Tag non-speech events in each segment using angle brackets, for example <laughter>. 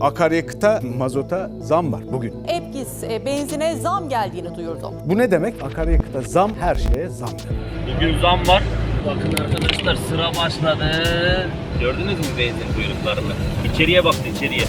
Akaryakıta, mazota zam var bugün. Epgis e, benzine zam geldiğini duyurdu. Bu ne demek? Akaryakıta zam her şeye zam demek. Bugün zam var. Bakın arkadaşlar sıra başladı. Gördünüz mü benzin kuyruklarını? İçeriye baktı içeriye.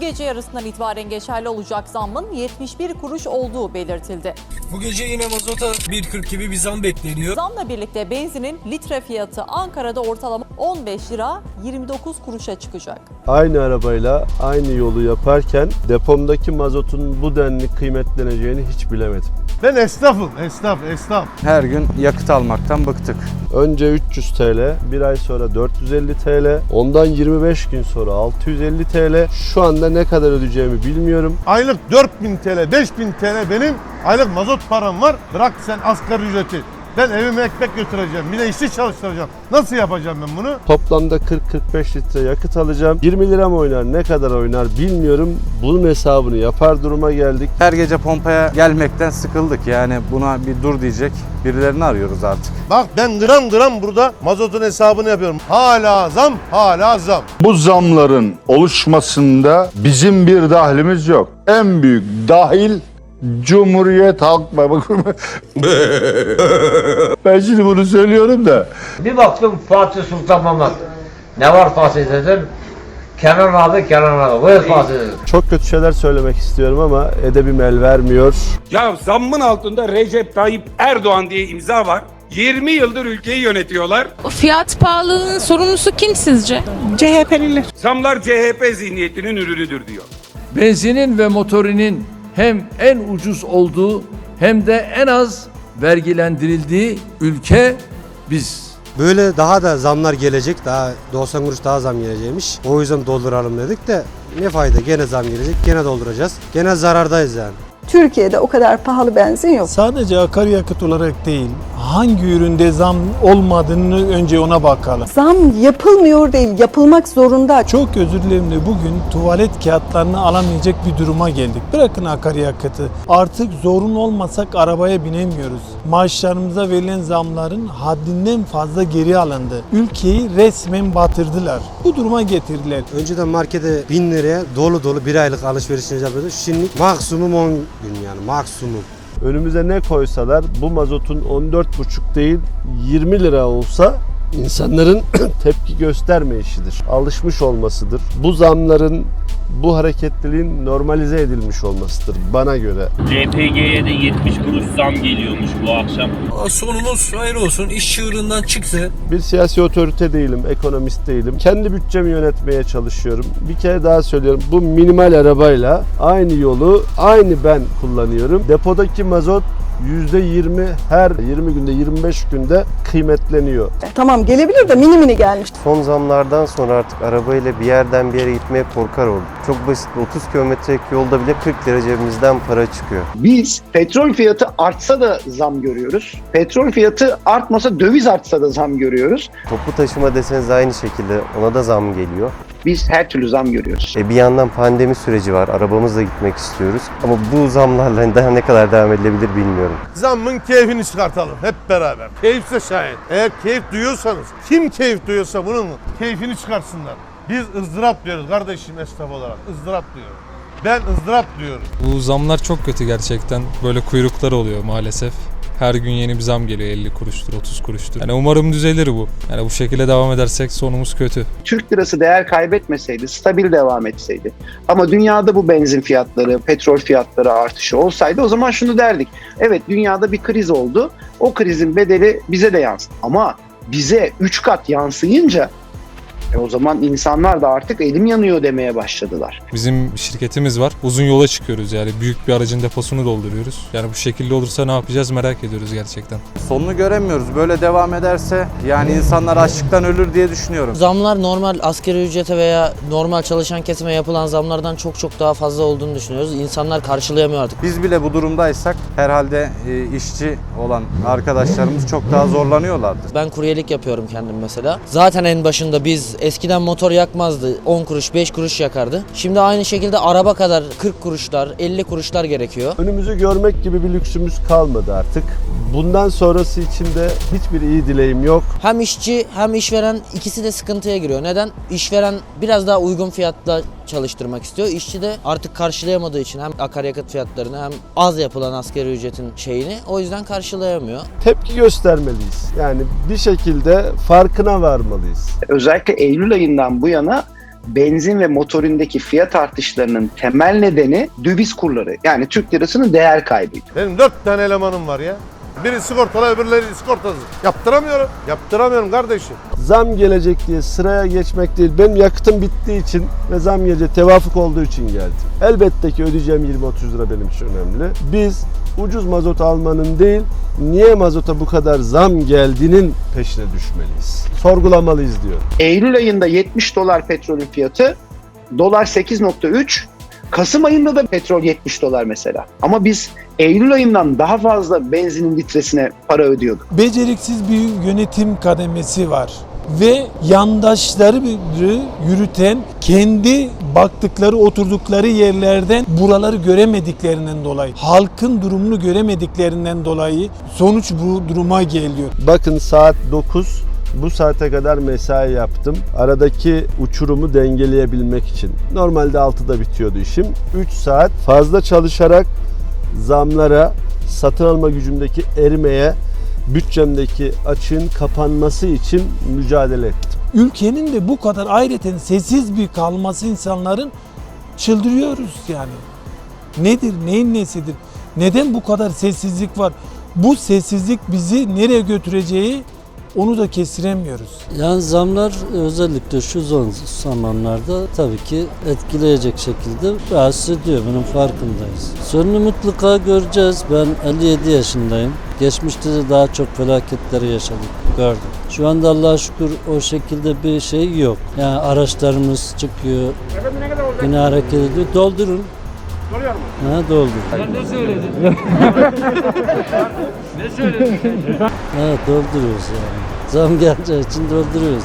Bu gece yarısından itibaren geçerli olacak zammın 71 kuruş olduğu belirtildi. Bu gece yine mazota 1.40 gibi bir zam bekleniyor. Zamla birlikte benzinin litre fiyatı Ankara'da ortalama 15 lira 29 kuruşa çıkacak. Aynı arabayla aynı yolu yaparken depomdaki mazotun bu denli kıymetleneceğini hiç bilemedim. Ben esnafım, esnaf, esnaf. Her gün yakıt almaktan bıktık. Önce 300 TL, bir ay sonra 450 TL, ondan 25 gün sonra 650 TL. Şu anda ne kadar ödeyeceğimi bilmiyorum. Aylık 4000 TL, 5000 TL benim aylık mazot param var. Bırak sen asgari ücreti. Ben evime ekmek götüreceğim. Bir de işçi çalıştıracağım. Nasıl yapacağım ben bunu? Toplamda 40-45 litre yakıt alacağım. 20 lira mı oynar, ne kadar oynar bilmiyorum. Bunun hesabını yapar duruma geldik. Her gece pompaya gelmekten sıkıldık. Yani buna bir dur diyecek birilerini arıyoruz artık. Bak ben gram gram burada mazotun hesabını yapıyorum. Hala zam, hala zam. Bu zamların oluşmasında bizim bir dahlimiz yok. En büyük dahil Cumhuriyet Halk Partisi. <laughs> ben şimdi bunu söylüyorum da Bir baktım Fatih Sultan Mehmet. Ne var Fatih dedim. Kenan abi Kenan abi. Buyur Fatih dedim. Çok kötü şeyler söylemek istiyorum ama edebim el vermiyor. Ya zammın altında Recep Tayyip Erdoğan diye imza var. 20 yıldır ülkeyi yönetiyorlar. Fiyat pahalılığının sorumlusu kim sizce? Zamlar CHP zihniyetinin ürünüdür diyor. benzinin ve motorinin hem en ucuz olduğu hem de en az vergilendirildiği ülke biz. Böyle daha da zamlar gelecek. Daha 90 kuruş daha zam gelecekmiş. O yüzden dolduralım dedik de ne fayda gene zam gelecek. Gene dolduracağız. Gene zarardayız yani. Türkiye'de o kadar pahalı benzin yok. Sadece akaryakıt olarak değil, hangi üründe zam olmadığını önce ona bakalım. Zam yapılmıyor değil, yapılmak zorunda. Çok özür dilerim de bugün tuvalet kağıtlarını alamayacak bir duruma geldik. Bırakın akaryakıtı. Artık zorun olmasak arabaya binemiyoruz. Maaşlarımıza verilen zamların haddinden fazla geri alındı. Ülkeyi resmen batırdılar. Bu duruma getirdiler. Önceden markete 1000 liraya dolu dolu bir aylık alışverişini yapıyorduk. Şimdi maksimum 10 gün yani maksimum. Önümüze ne koysalar bu mazotun 14,5 değil 20 lira olsa insanların <clears throat> tepki gösterme işidir. Alışmış olmasıdır. Bu zamların bu hareketliliğin normalize edilmiş olmasıdır bana göre. LPG'ye de 70 kuruş zam geliyormuş bu akşam. Sonumuz hayır olsun. İş çığırından çıktı. Bir siyasi otorite değilim, ekonomist değilim. Kendi bütçemi yönetmeye çalışıyorum. Bir kere daha söylüyorum. Bu minimal arabayla aynı yolu aynı ben kullanıyorum. Depodaki mazot %20 her 20 günde 25 günde kıymetleniyor. Tamam gelebilir de mini mini gelmiş. Son zamlardan sonra artık arabayla bir yerden bir yere gitmeye korkar olduk. Çok basit 30 kilometrelik yolda bile 40 lira cebimizden para çıkıyor. Biz petrol fiyatı artsa da zam görüyoruz. Petrol fiyatı artmasa döviz artsa da zam görüyoruz. Toplu taşıma deseniz aynı şekilde ona da zam geliyor. Biz her türlü zam görüyoruz. E bir yandan pandemi süreci var. Arabamızla gitmek istiyoruz. Ama bu zamlarla <laughs> daha ne kadar devam edilebilir bilmiyorum. Zammın keyfini çıkartalım hep beraber. Keyifse şayet. Eğer keyif duyuyorsanız, kim keyif duyuyorsa bunun keyfini çıkarsınlar. Biz ızdırap diyoruz kardeşim esnaf olarak. ızdırap diyoruz. Ben ızdırap diyorum. Bu zamlar çok kötü gerçekten. Böyle kuyruklar oluyor maalesef. Her gün yeni bir zam geliyor 50 kuruştur 30 kuruştur. Yani umarım düzelir bu. Yani bu şekilde devam edersek sonumuz kötü. Türk lirası değer kaybetmeseydi, stabil devam etseydi. Ama dünyada bu benzin fiyatları, petrol fiyatları artışı olsaydı o zaman şunu derdik. Evet dünyada bir kriz oldu. O krizin bedeli bize de yansıdı. Ama bize 3 kat yansıyınca e o zaman insanlar da artık elim yanıyor demeye başladılar. Bizim şirketimiz var. Uzun yola çıkıyoruz yani büyük bir aracın deposunu dolduruyoruz. Yani bu şekilde olursa ne yapacağız merak ediyoruz gerçekten. Sonunu göremiyoruz. Böyle devam ederse yani insanlar açlıktan ölür diye düşünüyorum. Zamlar normal askeri ücrete veya normal çalışan kesime yapılan zamlardan çok çok daha fazla olduğunu düşünüyoruz. İnsanlar karşılayamıyor artık. Biz bile bu durumdaysak herhalde e, işçi olan arkadaşlarımız çok daha zorlanıyorlardır. Ben kuryelik yapıyorum kendim mesela. Zaten en başında biz eskiden motor yakmazdı. 10 kuruş 5 kuruş yakardı. Şimdi aynı şekilde araba kadar 40 kuruşlar 50 kuruşlar gerekiyor. Önümüzü görmek gibi bir lüksümüz kalmadı artık. Bundan sonrası için de hiçbir iyi dileğim yok. Hem işçi hem işveren ikisi de sıkıntıya giriyor. Neden? İşveren biraz daha uygun fiyatla çalıştırmak istiyor. İşçi de artık karşılayamadığı için hem akaryakıt fiyatlarını hem az yapılan asgari ücretin şeyini o yüzden karşılayamıyor. Tepki göstermeliyiz. Yani bir şekilde farkına varmalıyız. Özellikle Eylül ayından bu yana benzin ve motorindeki fiyat artışlarının temel nedeni döviz kurları. Yani Türk lirasının değer kaybıydı. Benim dört tane elemanım var ya. Biri sigortalı öbürleri sigortasız. Yaptıramıyorum. Yaptıramıyorum kardeşim. Zam gelecek diye sıraya geçmek değil. Benim yakıtım bittiği için ve zam gelecek tevafuk olduğu için geldim. Elbette ki ödeyeceğim 20-30 lira benim için önemli. Biz ucuz mazot almanın değil, niye mazota bu kadar zam geldiğinin peşine düşmeliyiz. Sorgulamalıyız diyor. Eylül ayında 70 dolar petrolün fiyatı, dolar 8.3, Kasım ayında da petrol 70 dolar mesela. Ama biz Eylül ayından daha fazla benzinin litresine para ödüyorduk. Beceriksiz bir yönetim kademesi var ve yandaşları yürüten kendi baktıkları oturdukları yerlerden buraları göremediklerinden dolayı halkın durumunu göremediklerinden dolayı sonuç bu duruma geliyor. Bakın saat 9 bu saate kadar mesai yaptım. Aradaki uçurumu dengeleyebilmek için. Normalde 6'da bitiyordu işim. 3 saat fazla çalışarak zamlara, satın alma gücümdeki erimeye, bütçemdeki açığın kapanması için mücadele ettim. Ülkenin de bu kadar ayrıten sessiz bir kalması insanların çıldırıyoruz yani. Nedir, neyin nesidir? Neden bu kadar sessizlik var? Bu sessizlik bizi nereye götüreceği onu da kestiremiyoruz. Yani zamlar özellikle şu son zamanlarda tabii ki etkileyecek şekilde rahatsız ediyor. Bunun farkındayız. Sonunu mutlaka göreceğiz. Ben 57 yaşındayım. Geçmişte de daha çok felaketleri yaşadık, gördüm. Şu anda Allah'a şükür o şekilde bir şey yok. Yani araçlarımız çıkıyor, yine hareket ediyor. Doldurun. Ha doldur. <laughs> ne söyledin? ne söyledin? Evet dolduruyoruz yani. Zam geleceği için dolduruyoruz.